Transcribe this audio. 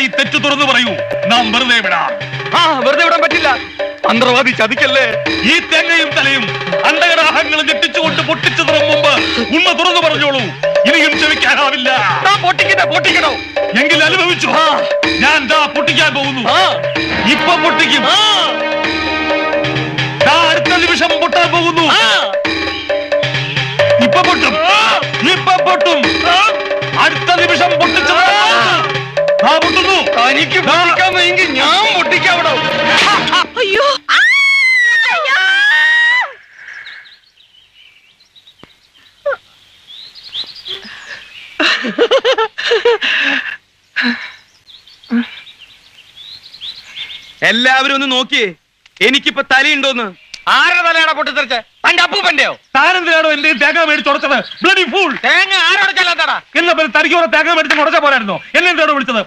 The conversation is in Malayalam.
ദയവായി തെറ്റു തുറന്നു പറയൂ. നാം വെറുതെ വിടാം. ആ വെറുതെ വിടാൻ പറ്റില്ല. മന്ത്രവാദി ചതിക്കല്ലേ? ഈ തേങ്ങയും തലയും അണ്ടകരാഹങ്ങളും ഞെട്ടിച്ചുകൊണ്ട് പൊട്ടിച്ചു തുറം മുമ്പ് ഉമ്മ തുറന്നു പറഞ്ഞോളൂ. ഇനിയും ക്ഷമിക്കാനാവില്ല. പൊട്ടിക്കട്ടെ പൊട്ടിക്കണോ എങ്കിൽ അനുഭവിച്ചു ഞാൻ ദാ പൊട്ടിക്കാൻ പോകുന്നു. ഇപ്പൊ പൊട്ടിക്കും. അടുത്ത നിമിഷം പൊട്ടാൻ പോകുന്നു. ഇപ്പൊ പൊട്ടും. ഇപ്പൊ പൊട്ടും. അടുത്ത നിമിഷം പൊട്ടിച്ചു തനിക്ക് പൊട്ടിക്കാൻ വയ്യെങ്കിൽ ഞാൻ പൊട്ടിക്കാവിടോ അയ്യോ. അയ്യോ! എല്ലാവരും ഒന്ന് നോക്കിയേ. എനിക്കിപ്പോ തലയുണ്ടോന്ന്? ആരുടെ തലയാടാ പൊട്ടിത്തെറിച്ച്? തന്റെ അപ്പൂപ്പന്റെയോ താരെന്തിനാണോ എന്റെ തേങ്ങ മേടിച്ചുടച്ചത് ബ്ലഡി ഫൂൾ തേങ്ങ ആരോടെ എന്നാ പിന്നെ തനിക്ക് തേങ്ങ മേടിച്ച് മുടച്ച പോലായിരുന്നു. എന്നെന്താണോ വിളിച്ചത്?